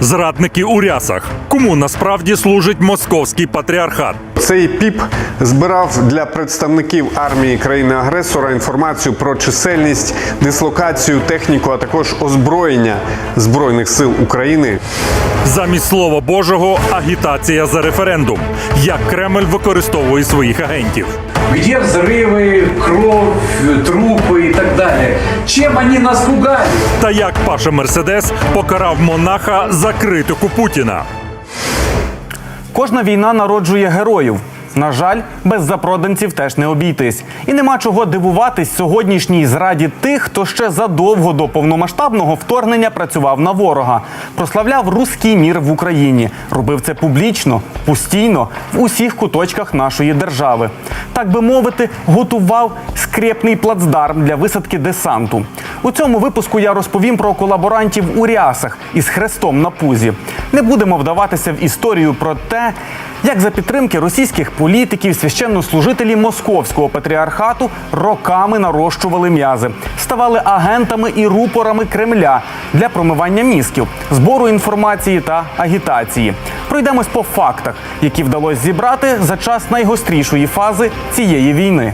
Зрадники у рясах. Кому насправді служить московський патріархат? Цей піп збирав для представників армії країни-агресора інформацію про чисельність, дислокацію, техніку, а також озброєння збройних сил України. Замість слова Божого агітація за референдум. Як Кремль використовує своїх агентів. Где взрывы, кровь, трупы и так далее? Чем они нас пугали? Та як Паша Мерседес покарав монаха за критику Путіна. Кожна війна народжує героїв. На жаль, без запроданців теж не обійтись. І нема чого дивуватись сьогоднішній зраді тих, хто ще задовго до повномасштабного вторгнення працював на ворога, прославляв руський мір в Україні, робив це публічно, постійно в усіх куточках нашої держави. Так би мовити, готував скрепний плацдарм для висадки десанту. У цьому випуску я розповім про колаборантів у рясах із хрестом на пузі. Не будемо вдаватися в історію про те, як за підтримки російських політиків священнослужителі московського патріархату роками нарощували м'язи, ставали агентами і рупорами Кремля для промивання мізків, збору інформації та агітації. Пройдемось по фактах, які вдалося зібрати за час найгострішої фази цієї війни.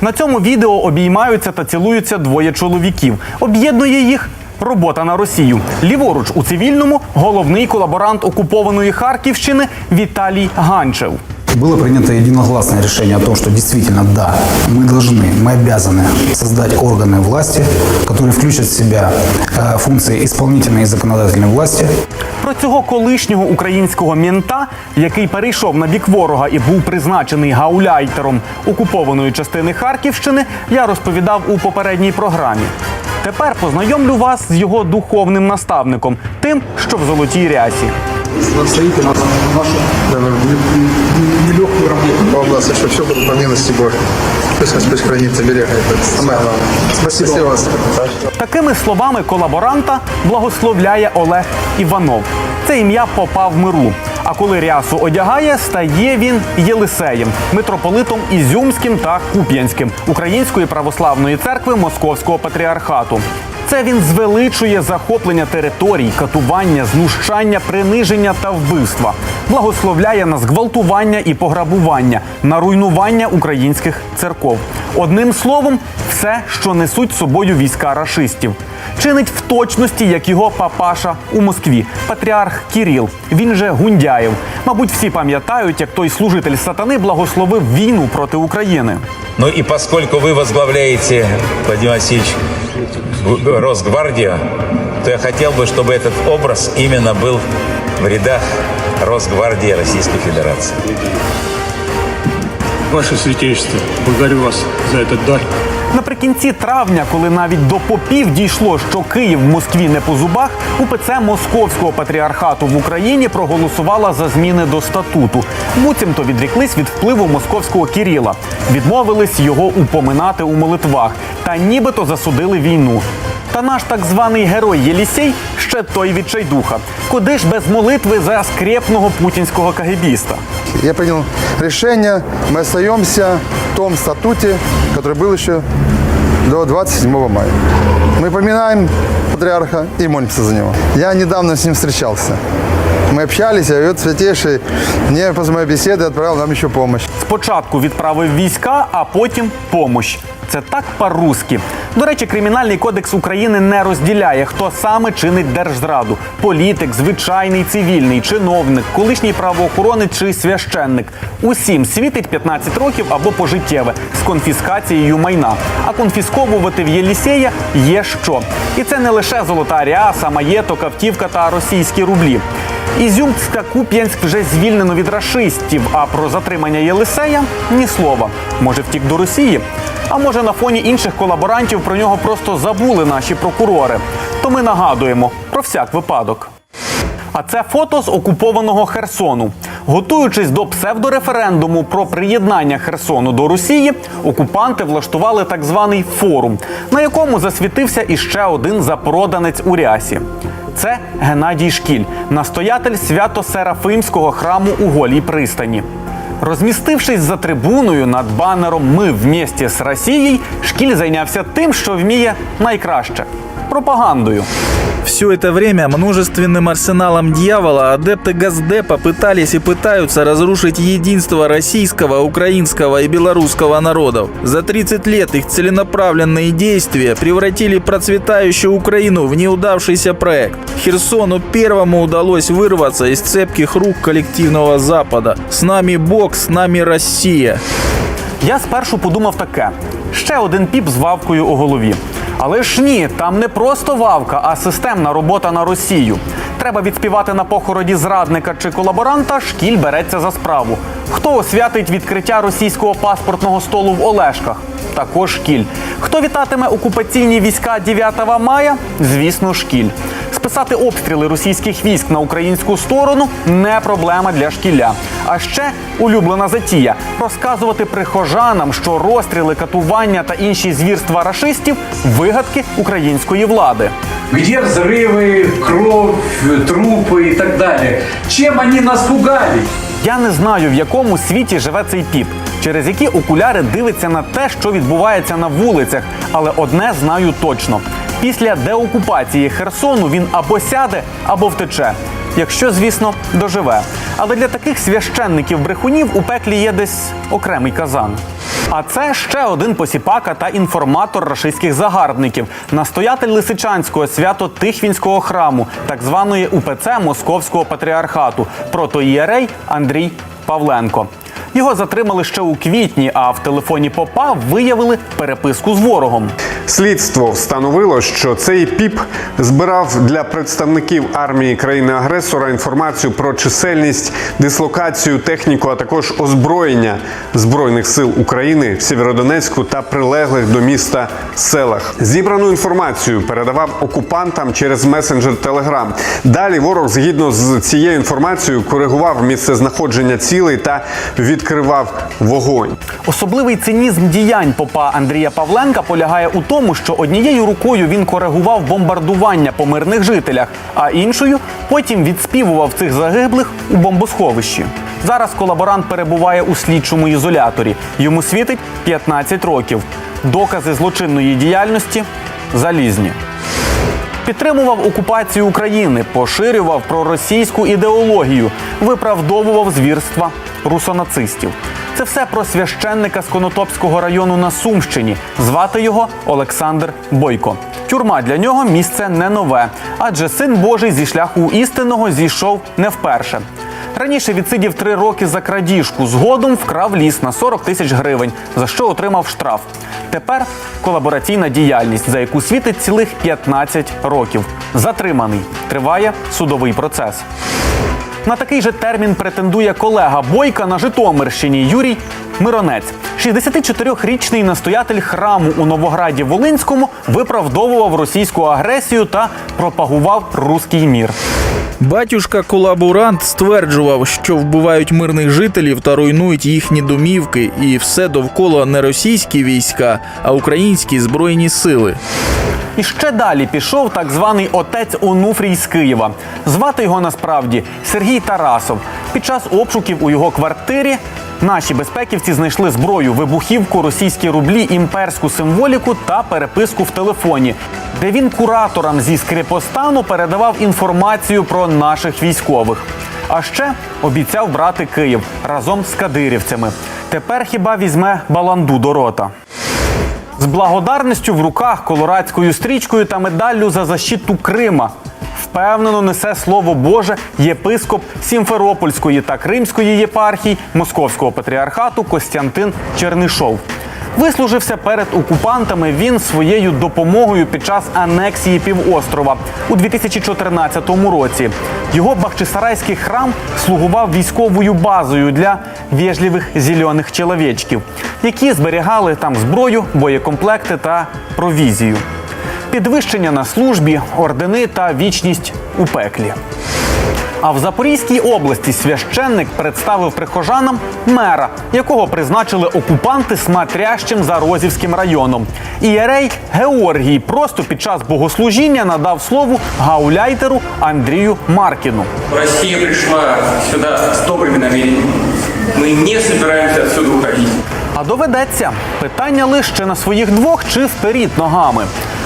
На цьому відео обіймаються та цілуються двоє чоловіків. Об'єднує їх робота на Росію. Ліворуч у цивільному головний колаборант окупованої Харківщини Віталій Ганчев. Было принято единогласное решение о том, что действительно, да, мы должны, мы обязаны создать органы власти, которые включат в себя э, функции исполнительной и законодательной власти, Про цього колишнього українського мента, який перейшов на бік ворога і був призначений гауляйтером окупованої частини Харківщини, я розповідав у попередній програмі. Тепер познайомлю вас з його духовним наставником, тим, що в золотій рясі. настоите на нашу нелегкую работу. Что все будет по милости Божьей. Пусть Господь хранит, оберегает. Это самое главное. Спасибо, вас. Такими словами колаборанта благословляє Олег Іванов. Це ім'я попа в миру. А коли рясу одягає, стає він Єлисеєм, митрополитом Ізюмським та Куп'янським Української православної церкви Московського патріархату. Це він звеличує захоплення територій, катування, знущання, приниження та вбивства, благословляє на зґвалтування і пограбування, на руйнування українських церков. Одним словом, все, що несуть собою війська рашистів. Чинить в точності, як його папаша у Москві, патріарх Кіріл. Він же Гундяєв. Мабуть, всі пам'ятають, як той служитель сатани благословив війну проти України. Ну и поскольку вы возглавляете, Владимир Васильевич, Гу- Росгвардию, то я хотел бы, чтобы этот образ именно был в рядах Росгвардии Российской Федерации. Ваше святейшество, благодарю вас за этот дар. Наприкінці травня, коли навіть до попів дійшло, що Київ в Москві не по зубах, УПЦ Московського патріархату в Україні проголосувала за зміни до статуту. Буцімто відріклись від впливу московського Кіріла, відмовились його упоминати у молитвах та нібито засудили війну. Та наш так званий герой Єлісей ще той відчайдуха. Куди ж без молитви за скрепного путінського кагебіста? Я принял решение, мы остаемся в том статуте, который был еще до 27 мая. Мы поминаем патриарха и молимся за него. Я недавно с ним встречался. Мы общались, и вот Святейший мне после моей беседы отправил нам еще помощь. Спочатку відправив війська, а потім помощ. Це так по-русски. До речі, кримінальний кодекс України не розділяє, хто саме чинить держзраду: політик, звичайний цивільний, чиновник, колишній правоохоронець чи священник. Усім світить 15 років або пожиттєве з конфіскацією майна. А конфісковувати в Єлісея є що. І це не лише золота ряса, маєток, автівка та російські рублі. Ізюмськ та Куп'янськ вже звільнено від рашистів, а про затримання Єлисея ні слова. Може, втік до Росії? А може, на фоні інших колаборантів про нього просто забули наші прокурори. То ми нагадуємо про всяк випадок. А це фото з окупованого Херсону. Готуючись до псевдореферендуму про приєднання Херсону до Росії, окупанти влаштували так званий форум, на якому засвітився іще один запроданець у рясі. Це Геннадій Шкіль, настоятель свято-серафимського храму у Голій пристані. Розмістившись за трибуною над банером Ми вместе з Росією, шкіль зайнявся тим, що вміє найкраще пропагандою. Все это время множественным арсеналом дьявола адепты Газдепа пытались и пытаются разрушить единство российского, украинского и белорусского народов. За 30 лет их целенаправленные действия превратили процветающую Украину в неудавшийся проект. Херсону первому удалось вырваться из цепких рук коллективного Запада. С нами Бог, с нами Россия. Я спершу подумав таке: ще один піп з вавкою у голові. Але ж ні, там не просто вавка, а системна робота на Росію. Треба відспівати на похороді зрадника чи колаборанта, шкіль береться за справу. Хто освятить відкриття російського паспортного столу в Олешках? Також шкіль. Хто вітатиме окупаційні війська 9 мая? Звісно, шкіль. Списати обстріли російських військ на українську сторону не проблема для шкіля. А ще улюблена затія розказувати прихожанам, що розстріли, катування та інші звірства рашистів вигадки української влади. Где взрывы, кровь, трупы и так далее? Чем они нас пугали? Я не знаю, в якому світі живе цей піп, через які окуляри дивиться на те, що відбувається на вулицях. Але одне знаю точно: після деокупації Херсону він або сяде, або втече. Якщо, звісно, доживе. Але для таких священників брехунів у пеклі є десь окремий казан. А це ще один посіпака та інформатор рашистських загарбників, настоятель Лисичанського свято-Тихвінського храму, так званої УПЦ Московського патріархату, протоієрей Андрій Павленко. Його затримали ще у квітні, а в телефоні попа виявили переписку з ворогом. Слідство встановило, що цей піп збирав для представників армії країни-агресора інформацію про чисельність, дислокацію, техніку, а також озброєння збройних сил України в Сєвєродонецьку та прилеглих до міста селах. Зібрану інформацію передавав окупантам через месенджер Telegram. Далі ворог, згідно з цією інформацією, коригував місце знаходження цілей та відкривав вогонь. Особливий цинізм діянь попа Андрія Павленка полягає у тому, що однією рукою він коригував бомбардування по мирних жителях, а іншою потім відспівував цих загиблих у бомбосховищі. Зараз колаборант перебуває у слідчому ізоляторі. Йому світить 15 років. Докази злочинної діяльності залізні. Підтримував окупацію України, поширював проросійську ідеологію, виправдовував звірства русонацистів. Це все про священника з Конотопського району на Сумщині. Звати його Олександр Бойко. Тюрма для нього місце не нове, адже син Божий зі шляху істинного зійшов не вперше. Раніше відсидів три роки за крадіжку, згодом вкрав ліс на 40 тисяч гривень, за що отримав штраф. Тепер колабораційна діяльність, за яку світить цілих 15 років. Затриманий. Триває судовий процес. На такий же термін претендує колега Бойка на Житомирщині Юрій Миронець. 64-річний настоятель храму у Новограді Волинському виправдовував російську агресію та пропагував руський мір. Батюшка-колаборант стверджував, що вбивають мирних жителів та руйнують їхні домівки, і все довкола не російські війська, а українські збройні сили. І ще далі пішов так званий отець Онуфрій з Києва. Звати його насправді Сергій Тарасов. Під час обшуків у його квартирі наші безпеківці знайшли зброю, вибухівку, російські рублі, імперську символіку та переписку в телефоні, де він кураторам зі Скрипостану передавав інформацію про наших військових. А ще обіцяв брати Київ разом з кадирівцями. Тепер хіба візьме баланду до рота. З благодарністю в руках, колорадською стрічкою та медаллю за защиту Крима. Впевнено несе слово Боже єпископ Сімферопольської та Кримської єпархій Московського патріархату Костянтин Чернишов. Вислужився перед окупантами він своєю допомогою під час анексії півострова у 2014 році. Його Бахчисарайський храм слугував військовою базою для вежливих зелених чоловічків, які зберігали там зброю, боєкомплекти та провізію. Підвищення на службі, ордени та вічність у пеклі. А в Запорізькій області священник представив прихожанам мера, якого призначили окупанти смотрящим за Розівським районом. Ієрей Георгій просто під час богослужіння надав слову гауляйтеру Андрію Маркіну. Россия пришла сюда с добрыми намерениями. Мы не собираемся отсюда уходить. А доведеться питання лише на своїх двох чи вперід ногами.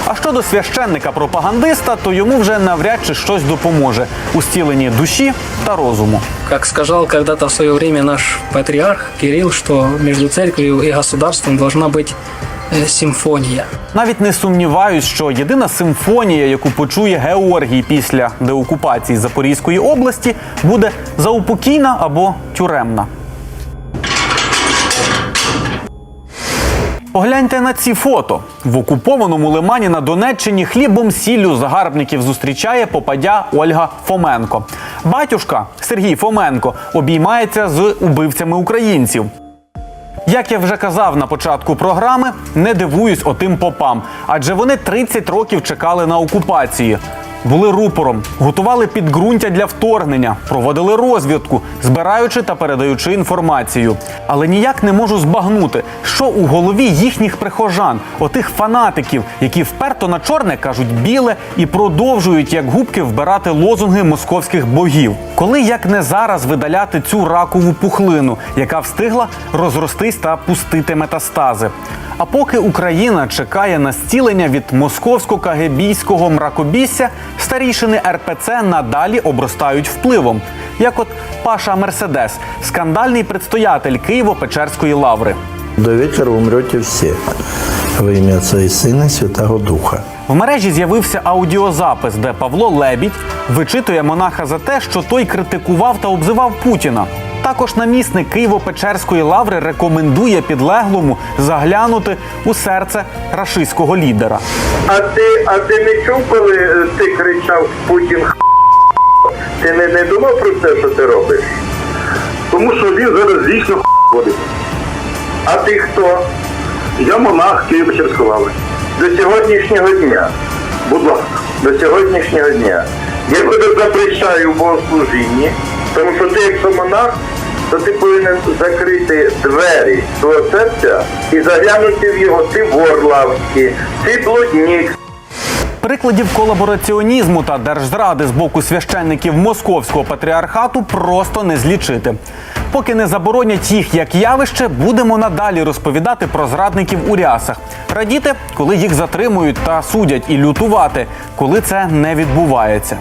А щодо священника-пропагандиста, то йому вже навряд чи щось допоможе у стіленні душі та розуму. Как сказал когда-то в свое время наш патриарх Кирилл, что между церковью и государством должна быть э, симфония. Навіть не сумніваюсь, що єдина симфонія, яку почує Георгій після деокупації Запорізької області, буде заупокійна або тюремна. Погляньте на ці фото. В окупованому лимані на Донеччині хлібом сіллю загарбників зустрічає попадя Ольга Фоменко. Батюшка Сергій Фоменко обіймається з убивцями українців. Як я вже казав на початку програми, не дивуюсь отим попам, адже вони 30 років чекали на окупації. Були рупором, готували підґрунтя для вторгнення, проводили розвідку, збираючи та передаючи інформацію. Але ніяк не можу збагнути, що у голові їхніх прихожан, отих фанатиків, які вперто на чорне кажуть біле і продовжують як губки вбирати лозунги московських богів. Коли як не зараз видаляти цю ракову пухлину, яка встигла розростись та пустити метастази. А поки Україна чекає на зцілення від московсько-кагебійського мракобісся, старішини РПЦ надалі обростають впливом. Як от Паша Мерседес, скандальний предстоятель Києво-Печерської лаври. До вечора умрете всі. Во ім'я Отця і Сина і Святого Духа. В мережі з'явився аудіозапис, де Павло Лебідь вичитує монаха за те, що той критикував та обзивав Путіна. Також намісник Києво-Печерської лаври рекомендує підлеглому заглянути у серце рашистського лідера. А ти, а ти не чув, коли е, ти кричав Путін х**? Ти не, не думав про те, що ти робиш? Тому що він зараз дійсно х** ходить. А ти хто? Я монах Києво-Печерської лави. До сьогоднішнього дня. Будь ласка, до сьогоднішнього дня. Я тебе запрещаю в богослужінні, тому що ти, якщо монах, то ти повинен закрити двері свого серця і заглянути в його. Ти ворлавський, ти блудник, Прикладів колабораціонізму та держзради з боку священників московського патріархату просто не злічити. Поки не заборонять їх як явище, будемо надалі розповідати про зрадників у рясах, радіти, коли їх затримують та судять, і лютувати, коли це не відбувається.